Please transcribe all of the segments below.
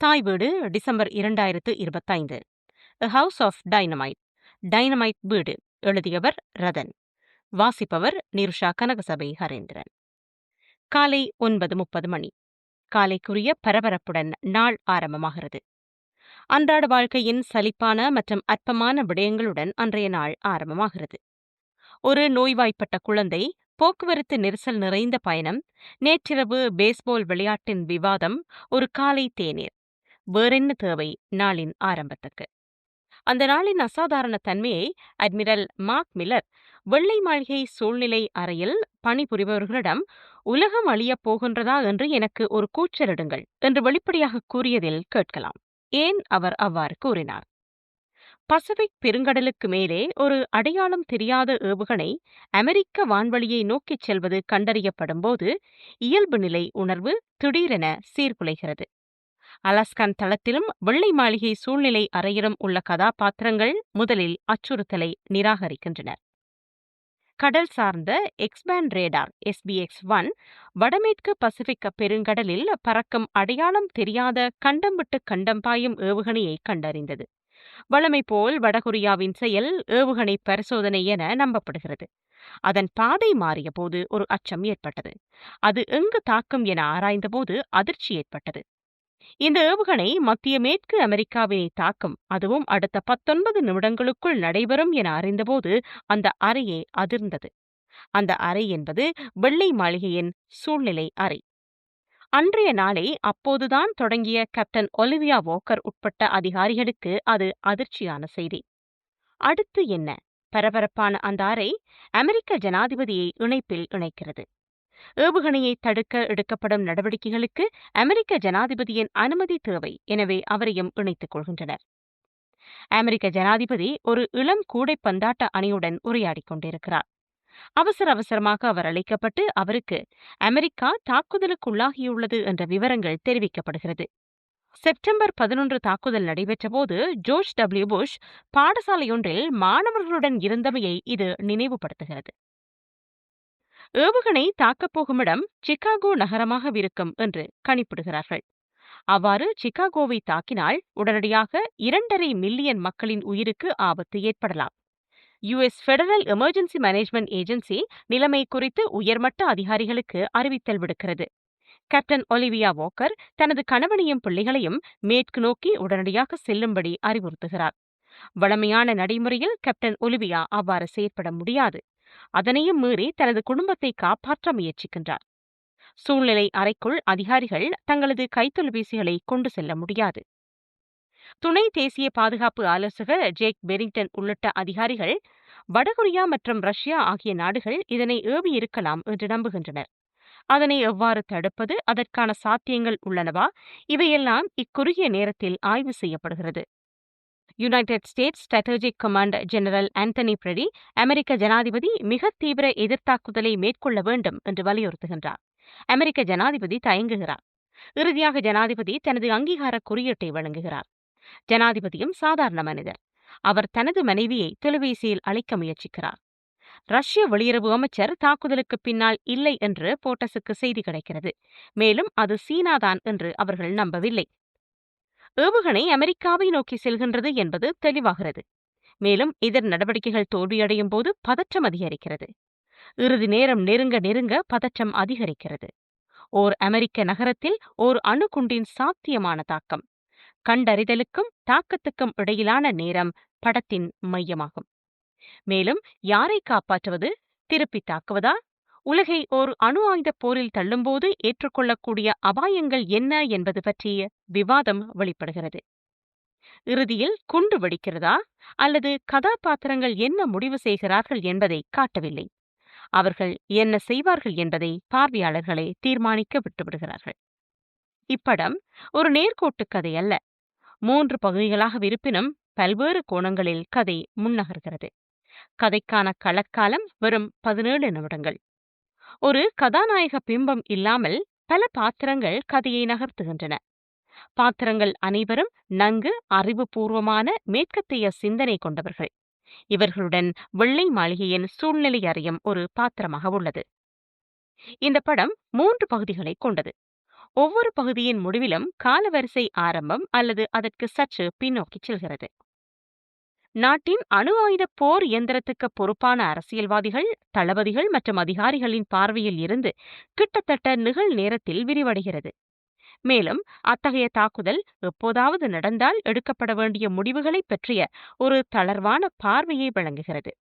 தாய் வீடு டிசம்பர் இரண்டாயிரத்து இருபத்தைந்து. ஹவுஸ் ஆஃப் டைனமைட் டைனமைட் வீடு. எழுதியவர் ரதன். வாசிப்பவர் நிருஷா கனகசபை ஹரேந்திரன். காலை ஒன்பது முப்பது மணி. காலைக்குரிய பரபரப்புடன் நாள் ஆரம்பமாகிறது. அன்றாட வாழ்க்கையின் சலிப்பான மற்றும் அற்பமான விடயங்களுடன் அன்றைய நாள் ஆரம்பமாகிறது. ஒரு நோய்வாய்ப்பட்ட குழந்தை போக்குவரத்து நெரிசல் நிறைந்த பயணம் நேற்றிரவு பேஸ்பால் விளையாட்டின் விவாதம் ஒரு காலை தேநீர். வேறென்ன தேவை? நாளின் ஆரம்பத்துக்கு. அந்த நாளின் அசாதாரண தன்மையை அட்மிரல் மார்க் மில்லர் வெள்ளை மாளிகை சூழ்நிலை அறையில் பணிபுரிபவர்களிடம் உலகம் அழியப் போகின்றதா என்று எனக்கு ஒரு கூச்சலிடுங்கள் என்று வெளிப்படையாக கூறியதில் கேட்கலாம். ஏன்? அவர் அவ்வாறு கூறினார். பசிபிக் பெருங்கடலுக்கு மேலே ஒரு அடையாளம் தெரியாத ஏவுகணை அமெரிக்க வான்வழியை நோக்கிச் செல்வது கண்டறியப்படும் போது இயல்பு நிலை உணர்வு திடீரென சீர்குலைகிறது. அலாஸ்கான் தளத்திலும் வெள்ளை மாளிகை சூழ்நிலை அறையிலும் உள்ள கதாபாத்திரங்கள் முதலில் அச்சுறுத்தலை நிராகரிக்கின்றனர். கடல் சார்ந்த X band radar SBX one வடமேற்கு பசிபிக் பெருங்கடலில் பறக்கும் அடையாளம் தெரியாத கண்டம் விட்டு கண்டம் பாயும் ஏவுகணையை கண்டறிந்தது. வளமை போல் வடகொரியாவின் செயல் ஏவுகணை பரிசோதனை என நம்பப்படுகிறது. அதன் பாதை மாறிய போது ஒரு அச்சம் ஏற்பட்டது. அது எங்கு தாக்கும் என ஆராய்ந்தபோது அதிர்ச்சி ஏற்பட்டது. இந்த ஏவுகணை மத்திய மேற்கு அமெரிக்காவினை தாக்கும். அதுவும் அடுத்த பத்தொன்பது நிமிடங்களுக்குள் நடைபெறும் என அறிந்தபோது அந்த அறையே அதிர்ந்தது. அந்த அறை என்பது வெள்ளை மாளிகையின் சூழ்நிலை அறை. அன்றைய நாளை அப்போதுதான் தொடங்கிய கேப்டன் ஒலிவியா வோக்கர் உட்பட்ட அதிகாரிகளுக்கு அது அதிர்ச்சியான செய்தி. அடுத்து என்ன? பரபரப்பான அந்த அறை அமெரிக்க ஜனாதிபதியை இணைப்பில் இணைக்கிறது. ஏவுகணையை தடுக்க எடுக்கப்படும் நடவடிக்கைகளுக்கு அமெரிக்க ஜனாதிபதியின் அனுமதி தேவை எனவே அவரையும் இணைத்துக் கொள்கின்றனர். அமெரிக்க ஜனாதிபதி ஒரு இளம் கூடைப்பந்தாட்ட அணியுடன் உரையாடிக் கொண்டிருக்கிறார். அவசர அவசரமாக அவர் அழைக்கப்பட்டு அவருக்கு அமெரிக்கா தாக்குதலுக்குள்ளாகியுள்ளது என்ற விவரங்கள் தெரிவிக்கப்படுகிறது. செப்டம்பர் பதினொன்று தாக்குதல் நடைபெற்றபோது ஜோர்ஜ் டபிள்யூ புஷ் பாடசாலையொன்றில் மாணவர்களுடன் இருந்தமையை இது நினைவுபடுத்துகிறது. ஏவுகணை தாக்கப்போகும் இடம் சிகாகோ நகரமாகவிருக்கும் என்று கணிப்பிடுகிறார்கள். அவ்வாறு சிகாகோவை தாக்கினால் உடனடியாக இரண்டரை மில்லியன் மக்களின் உயிருக்கு ஆபத்து ஏற்படலாம். US federal emergency management agency நிலைமை குறித்து உயர்மட்ட அதிகாரிகளுக்கு அறிவித்தல் விடுக்கிறது. கேப்டன் ஒலிவியா வாக்கர் தனது கணவனையும் பிள்ளைகளையும் மேற்கு நோக்கி உடனடியாக செல்லும்படி அறிவுறுத்துகிறார். வழமையான நடைமுறையில் கேப்டன் ஒலிவியா அவ்வாறு செயற்பட முடியாது. அதனையும் மீறி தனது குடும்பத்தை காப்பாற்ற முயற்சிக்கின்றார். சூழ்நிலை அறைக்குள் அதிகாரிகள் தங்களது கைத்தொலைபேசிகளை கொண்டு செல்ல முடியாது. துணை தேசிய பாதுகாப்பு ஆலோசகர் ஜேக் பெரிங்டன் உள்ளிட்ட அதிகாரிகள் வடகொரியா மற்றும் ரஷ்யா ஆகிய நாடுகள் இதனை ஏவி இருக்கலாம் என்று நம்புகின்றனர். அதனை எவ்வாறு தடுப்பது அதற்கான சாத்தியங்கள் உள்ளனவா இவையெல்லாம் இக்குறுகிய நேரத்தில் ஆய்வு செய்யப்படுகிறது. United States Strategic Command General Anthony Brady அமெரிக்க ஜனாதிபதி மிக தீவிர எதிர்த்தாக்குதலை மேற்கொள்ள வேண்டும் என்று வலியுறுத்துகின்றார். அமெரிக்க ஜனாதிபதி தயங்குகிறார். இறுதியாக ஜனாதிபதி தனது அங்கீகார குறியீட்டை வழங்குகிறார். ஜனாதிபதியும் சாதாரண மனிதர். அவர் தனது மனைவியை தொலைபேசியில் அழைக்க முயற்சிக்கிறார். ரஷ்ய வெளியுறவு அமைச்சர் தாக்குதலுக்கு பின்னால் இல்லை என்று போட்டஸுக்கு செய்தி கிடைக்கிறது. மேலும் அது சீனாதான் என்று அவர்கள் நம்பவில்லை. ஏவுகணை அமெரிக்காவை நோக்கி செல்கின்றது என்பது தெளிவாகிறது. மேலும் இதர் நடவடிக்கைகள் தோல்வியடையும் போது பதற்றம் அதிகரிக்கிறது. இறுதி நேரம் நெருங்க நெருங்க பதற்றம் அதிகரிக்கிறது. ஓர் அமெரிக்க நகரத்தில் ஓர் அணுகுண்டின் சாத்தியமான தாக்கம். கண்டறிதலுக்கும் தாக்கத்துக்கும் இடையிலான நேரம் படத்தின் மையமாகும். மேலும் யாரை காப்பாற்றுவது? திருப்பி தாக்குவதா? உலகை ஓர் அணு ஆயுத போரில் தள்ளும்போது ஏற்றுக்கொள்ளக்கூடிய அபாயங்கள் என்ன என்பது பற்றிய விவாதம் வெளிப்படுகிறது. இறுதியில் குண்டு வெடிக்கிறதா? அல்லது கதாபாத்திரங்கள் என்ன முடிவு செய்கிறார்கள் என்பதை காட்டவில்லை. அவர்கள் என்ன செய்வார்கள் என்பதை பார்வையாளர்களை தீர்மானிக்க விட்டுவிடுகிறார்கள் இப்படம் ஒரு நேர்கோட்டு கதை அல்ல. மூன்று பகுதிகளாக இருப்பினும் பல்வேறு கோணங்களில் கதை முன்னகர்கிறது. கதைக்கான களக்காலம் வெறும் பதினேழு நிமிடங்கள். ஒரு கதாநாயக பிம்பம் இல்லாமல் பல பாத்திரங்கள் கதையை நகர்த்துகின்றன. பாத்திரங்கள் அனைவரும் நன்கு அறிவுபூர்வமான மேற்கத்திய சிந்தனை கொண்டவர்கள். இவர்களுடன் வெள்ளை மாளிகையின் சூழ்நிலை அறியும் ஒரு பாத்திரமாக உள்ளது. இந்த படம் மூன்று பகுதிகளை கொண்டது. ஒவ்வொரு பகுதியின் முடிவிலும் காலவரிசை ஆரம்பம் அல்லது அதற்கு சற்று பின்னோக்கிச் செல்கிறது. நாட்டின் அணு ஆயுத போர் இயந்திரத்துக்கு பொறுப்பான அரசியல்வாதிகள் தளபதிகள் மற்றும் அதிகாரிகளின் பார்வையில் இருந்து கிட்டத்தட்ட நிகழ் நேரத்தில் விரிவடைகிறது. மேலும் அத்தகைய தாக்குதல் எப்போதாவது நடந்தால் எடுக்கப்பட வேண்டிய முடிவுகளை பற்றிய ஒரு தளர்வான பார்வையை வழங்குகிறது.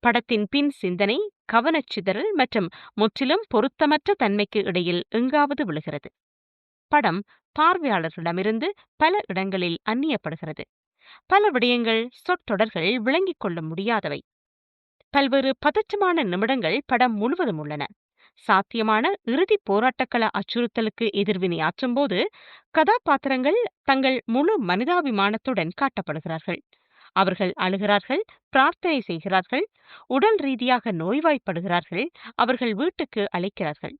படத்தின் பின் சிந்தனை கவனச்சிதறல் மற்றும் முற்றிலும் பொருத்தமற்ற தன்மைக்கு இடையில் எங்காவது விழுகிறது. படம் பார்வையாளர்களிடமிருந்து பல இடங்களில் அந்நியப்படுகிறது. பல விடயங்கள் சொற்றொடர்கள் விளங்கிக் கொள்ள முடியாதவை. பல்வேறு பதற்றமான நிமிடங்கள் படம் முழுவதும் உள்ளன. சாத்தியமான இறுதி போராட்டக்கள அச்சுறுத்தலுக்கு எதிர்வினையாற்றும் போது கதாபாத்திரங்கள் தங்கள் முழு மனிதாபிமானத்துடன் காட்டப்படுகிறார்கள். அவர்கள் அழுகிறார்கள் பிரார்த்தனை செய்கிறார்கள் உடல் ரீதியாக நோய்வாய்ப்படுகிறார்கள் அவர்கள் வீட்டுக்கு அழைக்கிறார்கள்.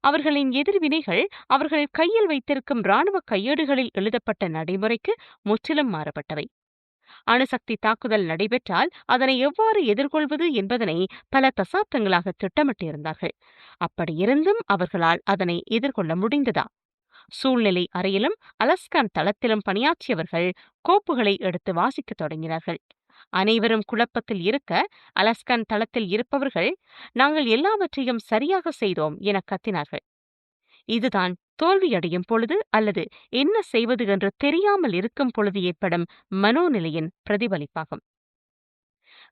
அவர்களின் எதிர்வினைகள் அவர்கள் கையில் வைத்திருக்கும் இராணுவ கையேடுகளில் எழுதப்பட்ட நடைமுறைக்கு முற்றிலும் மாறுபட்டவை. அணுசக்தி தாக்குதல் நடைபெற்றால் அதனை எவ்வாறு எதிர்கொள்வது என்பதனை பல தசாப்தங்களாக திட்டமிட்டிருந்தார்கள். அப்படியிருந்தும் அவர்களால் அதனை எதிர்கொள்ள முடிந்ததா? சூழ்நிலை அறையிலும் அலஸ்கான் தளத்திலும் பணியாற்றியவர்கள் கோப்புகளை எடுத்து வாசிக்கத் தொடங்கினார்கள். அனைவரும் குழப்பத்தில் இருக்க அலஸ்கன் தளத்தில் இருப்பவர்கள் நாங்கள் எல்லாவற்றையும் சரியாக செய்தோம் என கத்தினார்கள். இதுதான் தோல்வியடையும் பொழுது அல்லது என்ன செய்வது என்று தெரியாமல் இருக்கும் பொழுது ஏற்படும் மனோநிலையின் பிரதிபலிப்பாகும்.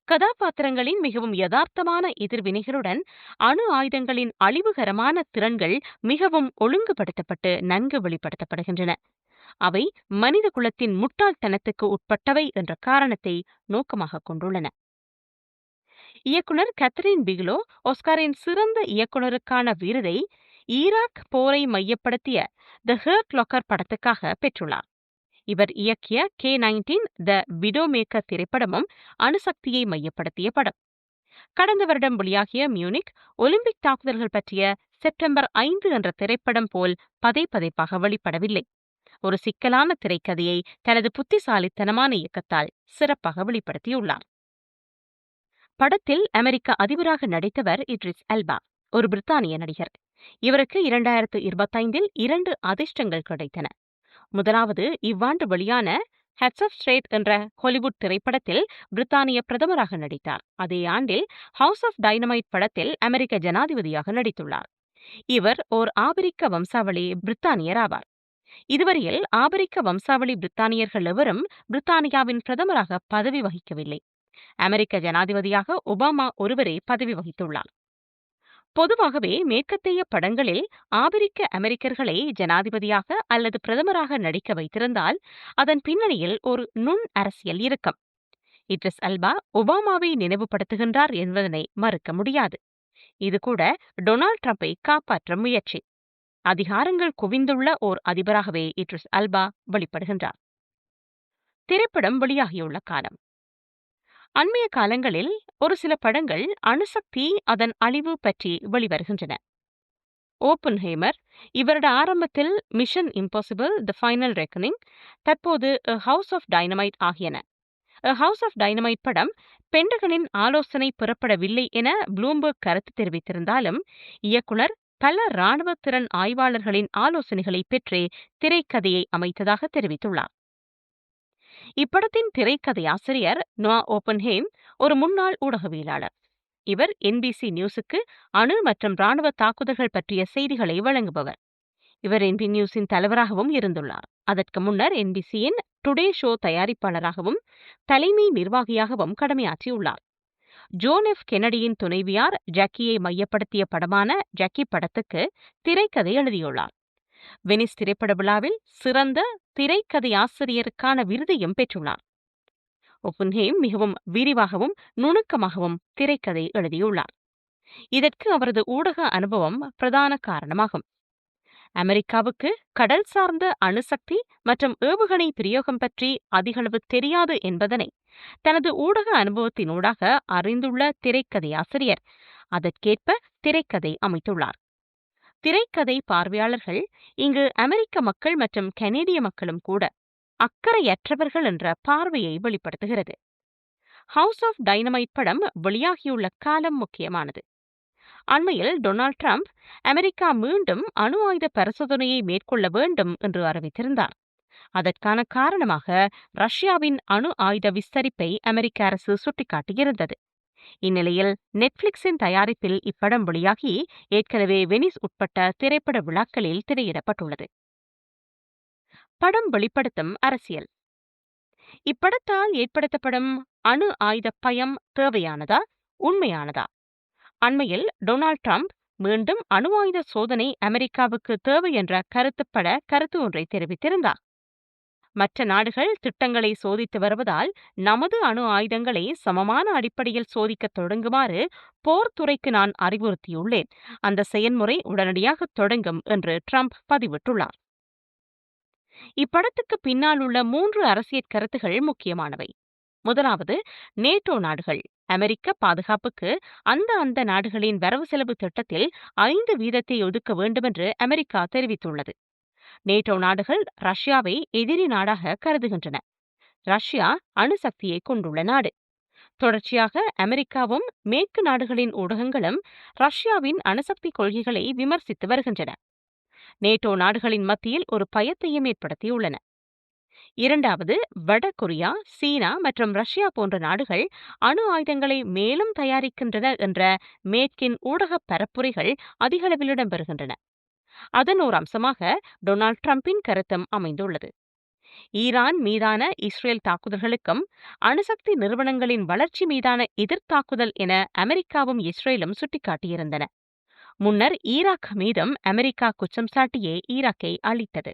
கதாபாத்திரங்களின் மிகவும் யதார்த்தமான எதிர்வினைகளுடன் அணு ஆயுதங்களின் அழிவுகரமான திறன்கள் மிகவும் ஒழுங்குபடுத்தப்பட்டு நன்கு வெளிப்படுத்தப்படுகின்றன. அவை மனித குலத்தின் முட்டாள்தனத்துக்கு உட்பட்டவை என்ற காரணத்தை நோக்கமாக கொண்டுள்ளன. இயக்குனர் கத்தரின் பிகிலோ ஒஸ்காரின் சிறந்த இயக்குனருக்கான விருதை ஈராக் போரை மையப்படுத்திய த ஹர்ட் லாக்கர் படத்துக்காக பெற்றுள்ளார். இவர் இயக்கிய K nineteen the Widowmaker திரைப்படமும் அணுசக்தியை மையப்படுத்திய படம். கடந்த வருடம் வெளியாகிய மியூனிக் ஒலிம்பிக் தாக்குதல்கள் பற்றிய செப்டம்பர் ஐந்து என்ற திரைப்படம் போல் பதை பதைப்பாக வெளிப்படவில்லை. ஒரு சிக்கலான திரைக்கதையை தனது புத்திசாலித்தனமான இயக்கத்தால் சிறப்பாக வெளிப்படுத்தியுள்ளார். படத்தில் அமெரிக்க அதிபராக நடித்தவர் இட்ரிஸ் அல்பா ஒரு பிரித்தானிய நடிகர். இவருக்கு இரண்டாயிரத்து இருபத்தைந்தில் இரண்டு அதிர்ஷ்டங்கள் கிடைத்தன. முதலாவது இவ்வாண்டு வெளியான ஹெட்ஸ் ஆஃப் ஸ்ட்ரேட் என்ற ஹாலிவுட் திரைப்படத்தில் பிரித்தானிய பிரதமராக நடித்தார். அதே ஆண்டில் ஹவுஸ் ஆஃப் டைனமைட் படத்தில் அமெரிக்க ஜனாதிபதியாக நடித்துள்ளார். இவர் ஓர் ஆபிரிக்க வம்சாவளி பிரித்தானியர் ஆவார். இதுவரையில் ஆபிரிக்க வம்சாவளி பிரித்தானியர்கள் எவரும் பிரித்தானியாவின் பிரதமராக பதவி வகிக்கவில்லை. அமெரிக்க ஜனாதிபதியாக ஒபாமா ஒருவரே பதவி வகித்துள்ளார். பொதுவாகவே மேற்கத்திய படங்களில் ஆபிரிக்க அமெரிக்கர்களை ஜனாதிபதியாக அல்லது பிரதமராக நடிக்க வைத்திருந்தால் அதன் பின்னணியில் ஒரு நுண் அரசியல் இருக்கும். இட்ரிஸ் அல்பா ஒபாமாவை நினைவுபடுத்துகின்றார் என்பதனை மறுக்க முடியாது. இது கூட டொனால்ட் ட்ரம்பை காப்பாற்ற முயற்சி. அதிகாரங்கள் குவிந்துள்ள ஓர் அதிபராகவே இட்ரிஸ் அல்பா வெளிப்படுகின்றார். திரைப்படம் வெளியாகியுள்ள காலம். அண்மைய காலங்களில் ஒரு சில படங்கள் அணுசக்தி அதன் அழிவு பற்றி வெளிவருகின்றன. ஓப்பன் ஹேமர் இவருட ஆரம்பத்தில் Mission Impossible the Final Reckoning தற்போது ஹவுஸ் ஆஃப் டைனமைட் ஆகியன. ஹவுஸ் ஆஃப் டைனமைட் படம் பெண்டகனின் ஆலோசனை பெறப்படவில்லை என ப்ளூம்பர்க் கருத்து தெரிவித்திருந்தாலும் இயக்குனர் பல ராணுவ திறன் ஆய்வாளர்களின் ஆலோசனைகளை பெற்றே திரைக்கதையை அமைத்ததாக தெரிவித்துள்ளார். இப்படத்தின் திரைக்கதை ஆசிரியர் நோா ஓப்பன்ஹேம் ஒரு முன்னாள் ஊடகவியலாளர். இவர் என்பிசி நியூஸுக்கு அணு மற்றும் ராணுவ தாக்குதல்கள் பற்றிய செய்திகளை வழங்குபவர். இவர் என்பி நியூஸின் தலைவராகவும் இருந்துள்ளார். அதற்கு முன்னர் என்பிசியின் டுடே ஷோ தயாரிப்பாளராகவும் தலைமை நிர்வாகியாகவும் கடமையாற்றியுள்ளார். Zone F. கெனடியின் துணைவியார் ஜாக்கியை மையப்படுத்திய படமான ஜாக்கி படத்துக்கு திரைக்கதை எழுதியுள்ளார். வெனிஸ் திரைப்பட விழாவில் சிறந்த திரைக்கதை ஆசிரியருக்கான விருதையும் பெற்றுள்ளார். ஒப்புன்ஹேம் மிகவும் விரிவாகவும் நுணுக்கமாகவும் திரைக்கதை எழுதியுள்ளார். இதற்கு அவரது ஊடக அனுபவம் பிரதான காரணமாகும். அமெரிக்காவுக்கு கடல் சார்ந்த அணுசக்தி மற்றும் ஏவுகணை பிரயோகம் பற்றி அதிகளவு தெரியாது என்பதனை தனது ஊடக அனுபவத்தினூடாக அறிந்துள்ள திரைக்கதை ஆசிரியர். அதற்கேற்ப திரைக்கதை அமைத்துள்ளார். திரைக்கதை பார்வையாளர்கள் இங்கு அமெரிக்க மக்கள் மற்றும் கனேடிய மக்களும் கூட அக்கறையற்றவர்கள் என்ற பார்வையை வெளிப்படுத்துகிறது. ஹவுஸ் ஆஃப் டைனமைட் படம் வெளியாகியுள்ள காலம் முக்கியமானது. அண்மையில் டொனால்ட் ட்ரம்ப் அமெரிக்கா மீண்டும் அணு ஆயுத பரிசோதனையை மேற்கொள்ள வேண்டும் என்று அறிவித்திருந்தார். அதற்கான காரணமாக ரஷ்யாவின் அணு ஆயுத விஸ்தரிப்பை அமெரிக்க அரசு சுட்டிக்காட்டியிருந்தது. இந்நிலையில் நெட்ஃபிளிக்ஸின் தயாரிப்பில் இப்படம் வெளியாகி ஏற்கனவே வெனிஸ் உட்பட்ட திரைப்பட விழாக்களில் திரையிடப்பட்டுள்ளது. படம் வெளிப்படுத்தும் அரசியல். இப்படத்தால் ஏற்படுத்தப்படும் அணு ஆயுத பயம் தேவையானதா உண்மையானதா? அண்மையில் டொனால்ட் ட்ரம்ப் மீண்டும் அணு ஆயுத சோதனை அமெரிக்காவுக்கு தேவை என்ற கருத்துப்பட கருத்து ஒன்றை தெரிவித்திருந்தார். மற்ற நாடுகள் திட்டங்களை சோதித்து வருவதால் நமது அணு ஆயுதங்களை சமமான அடிப்படையில் சோதிக்க தொடங்குமாறு போர்த்துறைக்கு நான் அறிவுறுத்தியுள்ளேன். அந்த செயல்முறை உடனடியாக தொடங்கும் என்று ட்ரம்ப் பதிவிட்டுள்ளார். இப்படத்துக்கு பின்னால் உள்ள மூன்று அரசியல் கருத்துகள் முக்கியமானவை. முதலாவது நேட்டோ நாடுகள். அமெரிக்க பாதுகாப்புக்கு அந்த அந்த நாடுகளின் வரவு செலவு திட்டத்தில் ஐந்து வீதத்தை ஒதுக்க வேண்டுமென்று அமெரிக்கா தெரிவித்துள்ளது. நேட்டோ நாடுகள் ரஷ்யாவை எதிரி நாடாக கருதுகின்றன. ரஷ்யா அணுசக்தியை கொண்டுள்ள நாடு. தொடர்ச்சியாக அமெரிக்காவும் மேற்கு நாடுகளின் ஊடகங்களும் ரஷ்யாவின் அணுசக்தி கொள்கைகளை விமர்சித்து வருகின்றன. நேட்டோ நாடுகளின் மத்தியில் ஒரு பயத்தையும் ஏற்படுத்தியுள்ளன. இரண்டாவது வட கொரியா சீனா மற்றும் ரஷ்யா போன்ற நாடுகள் அணு ஆயுதங்களை மேலும் தயாரிக்கின்றன என்ற மேற்கின் ஊடக பரப்புரைகள் அதிகளவில் இடம்பெறுகின்றன. அதன் ஓர் அம்சமாக டொனால்ட் ட்ரம்பின் கருத்தும் அமைந்துள்ளது. ஈரான் மீதான இஸ்ரேல் தாக்குதல்களுக்கும் அணுசக்தி நிறுவனங்களின் வளர்ச்சி மீதான எதிர்த்தாக்குதல் என அமெரிக்காவும் இஸ்ரேலும் சுட்டிக்காட்டியிருந்தன. முன்னர் ஈராக் மீதும் அமெரிக்கா குற்றம் சாட்டியே ஈராக்கை அளித்தது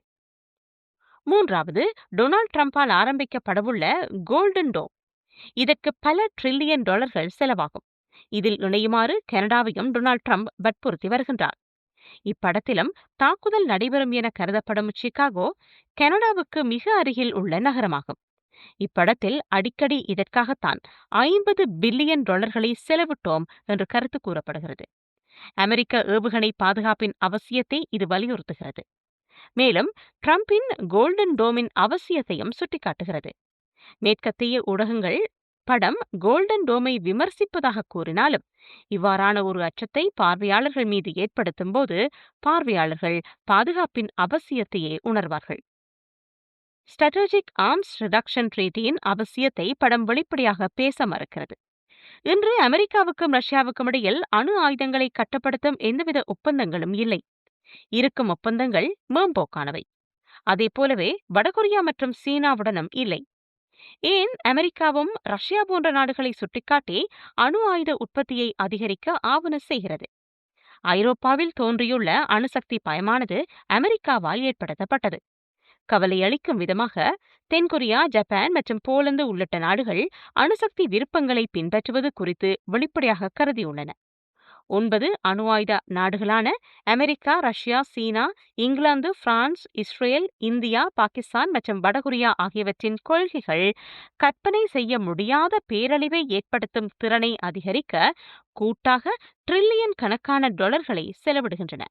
மூன்றாவது டொனால்ட் ட்ரம்பால் ஆரம்பிக்கப்படவுள்ள கோல்டன் டோம். இதற்கு பல டிரில்லியன் டாலர்கள் செலவாகும். இதில் இணையுமாறு கனடாவையும் டொனால்ட் ட்ரம்ப் வற்புறுத்தி வருகின்றார். இப்படத்திலும் தாக்குதல் நடைபெறும் என கருதப்படும் சிகாகோ கனடாவுக்கு மிக அருகில் உள்ள நகரமாகும். இப்படத்தில் அடிக்கடி இதற்காகத்தான் ஐம்பது பில்லியன் டாலர்களை செலவிட்டோம் என்று கருத்து கூறப்படுகிறது. அமெரிக்க ஏவுகணை பாதுகாப்பின் அவசியத்தை இது வலியுறுத்துகிறது. மேலும் ட்ரம்பின் கோல்டன் டோமின் அவசியத்தையும் சுட்டிக்காட்டுகிறது. மேற்கத்திய ஊடகங்கள் படம் கோல்டன் டோமை விமர்சிப்பதாக கூறினாலும் இவ்வாறான ஒரு அச்சத்தை பார்வையாளர்கள் மீது ஏற்படுத்தும் போது பார்வையாளர்கள் பாதுகாப்பின் அவசியத்தையே உணர்வார்கள். ஸ்ட்ராட்டஜிக் ஆர்ம்ஸ் ரிடக்ஷன் ட்ரீட்டியின் அவசியத்தை படம் வெளிப்படையாக பேச மறுக்கிறது. இன்று அமெரிக்காவுக்கும் ரஷ்யாவுக்கும் இடையில் அணு ஆயுதங்களை கட்டுப்படுத்தும் எந்தவித ஒப்பந்தங்களும் இல்லை. இருக்கும் ஒப்பந்தங்கள் மேம்போக்கானவை. அதே போலவே வடகொரியா மற்றும் சீனாவுடனும் இல்லை. ஏன் அமெரிக்காவும் ரஷ்யா போன்ற நாடுகளை சுட்டிக்காட்டி அணு ஆயுத உற்பத்தியை அதிகரிக்க ஆவண செய்கிறது? ஐரோப்பாவில் தோன்றியுள்ள அணுசக்தி பயமானது அமெரிக்காவால் ஏற்படுத்தப்பட்டது. கவலையளிக்கும் விதமாக தென்கொரியா ஜப்பான் மற்றும் போலந்து உள்ளிட்ட நாடுகள் அணுசக்தி விருப்பங்களை பின்பற்றுவது குறித்து வெளிப்படையாக கருதியுள்ளன. ஒன்பது அணு ஆயுத நாடுகளான அமெரிக்கா ரஷ்யா சீனா இங்கிலாந்து பிரான்ஸ் இஸ்ரேல் இந்தியா பாகிஸ்தான் மற்றும் வடகொரியா ஆகியவற்றின் கொள்கைகள் கற்பனை செய்ய முடியாத பேரழிவை ஏற்படுத்தும் திறனை அதிகரிக்க கூட்டாக டிரில்லியன் கணக்கான டாலர்களை செலவிடுகின்றன.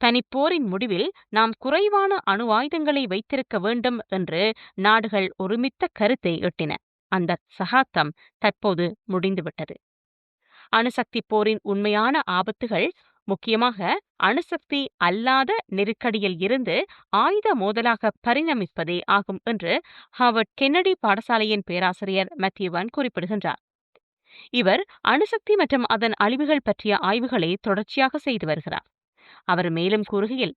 தனிப்போரின் முடிவில் நாம் குறைவான அணு ஆயுதங்களை வைத்திருக்க வேண்டும் என்று நாடுகள் ஒருமித்த கருத்தை எட்டின. அந்த சகாப்தம் தற்போது முடிந்துவிட்டது. அணுசக்தி போரின் உண்மையான ஆபத்துகள் முக்கியமாக அணுசக்தி அல்லாத நெருக்கடியில் இருந்து ஆயுத மோதலாக பரிணமிப்பதே ஆகும் என்று ஹாவர்ட் கென்னடி பாடசாலையின் பேராசிரியர் மத்தியவன் குறிப்பிடுகின்றார். இவர் அணுசக்தி மற்றும் அதன் அழிவுகள் பற்றிய ஆய்வுகளை தொடர்ச்சியாக செய்து வருகிறார். அவர் மேலும் கூறுகையில்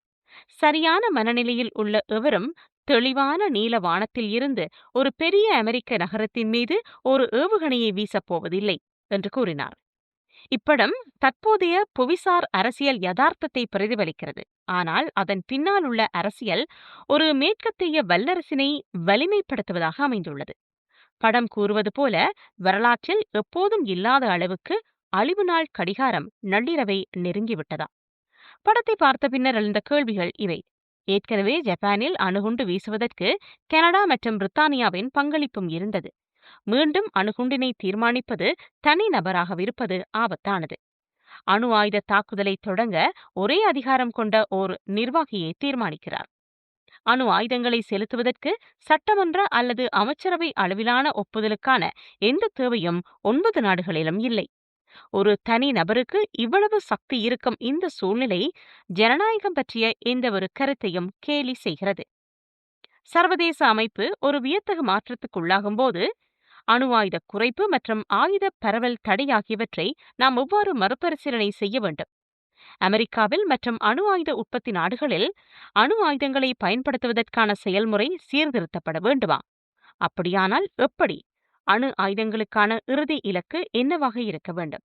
சரியான மனநிலையில் உள்ள எவரும் தெளிவான நீல வானத்தில் இருந்து ஒரு பெரிய அமெரிக்க நகரத்தின் மீது ஒரு ஏவுகணையை வீசப் போவதில்லை என்று கூறினார். இப்படம் தற்போதைய புவிசார் அரசியல் யதார்த்தத்தை பிரதிபலிக்கிறது. ஆனால் அதன் பின்னால் உள்ள அரசியல் ஒரு மேற்கத்திய வல்லரசினை வலிமைப்படுத்துவதாக அமைந்துள்ளது. படம் கூறுவது போல வரலாற்றில் எப்போதும் இல்லாத அளவுக்கு அழிவு நாள் கடிகாரம் நள்ளிரவை நெருங்கிவிட்டதா? படத்தை பார்த்த பின்னர் எழுந்த கேள்விகள் இவை. ஏற்கனவே ஜப்பானில் அணுகுண்டு வீசுவதற்கு கனடா மற்றும் பிரித்தானியாவின் பங்களிப்பும் இருந்தது. மீண்டும் அணுகுண்டினை தீர்மானிப்பது தனி நபராகவிருப்பது ஆபத்தானது. அணு ஆயுத தாக்குதலை தொடங்க ஒரே அதிகாரம் கொண்ட ஓர் நிர்வாகியை தீர்மானிக்கிறார். அணு ஆயுதங்களை செலுத்துவதற்கு சட்டமன்ற அல்லது அமைச்சரவை அளவிலான ஒப்புதலுக்கான எந்த தேவையும் ஒன்பது நாடுகளிலும் இல்லை. ஒரு தனி நபருக்கு இவ்வளவு சக்தி இருக்கும் இந்த சூழ்நிலை ஜனநாயகம் பற்றிய எந்த ஒரு கருத்தையும் கேலி செய்கிறது. சர்வதேச அமைப்பு ஒரு வியத்தகு மாற்றத்துக்குள்ளாகும் போது அணு ஆயுத குறைப்பு மற்றும் ஆயுத பரவல் தடை ஆகியவற்றை நாம் எவ்வாறு மறுபரிசீலனை செய்ய வேண்டும். அமெரிக்காவில் மற்றும் அணு ஆயுத உற்பத்தி நாடுகளில் அணு ஆயுதங்களை பயன்படுத்துவதற்கான செயல்முறை சீர்திருத்தப்பட வேண்டுமா? அப்படியானால் எப்படி? அணு ஆயுதங்களுக்கான இறுதி இலக்கு என்னவாக இருக்க வேண்டும்?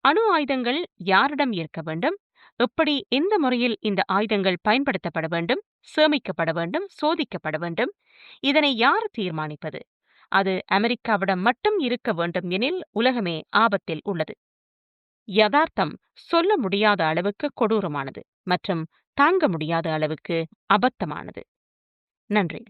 அணு ஆயுதங்கள் யாரிடம் இருக்க வேண்டும்? எப்படி எந்த முறையில் இந்த ஆயுதங்கள் பயன்படுத்தப்பட வேண்டும்? சேமிக்கப்பட வேண்டும்? சோதிக்கப்பட வேண்டும்? இதனை யார் தீர்மானிப்பது? அது அமெரிக்காவிடம் மட்டும் இருக்க வேண்டும் எனில் உலகமே ஆபத்தில் உள்ளது. யதார்த்தம் சொல்ல முடியாத அளவுக்கு கொடூரமானது மற்றும் தாங்க முடியாத அளவுக்கு அபத்தமானது. நன்றி.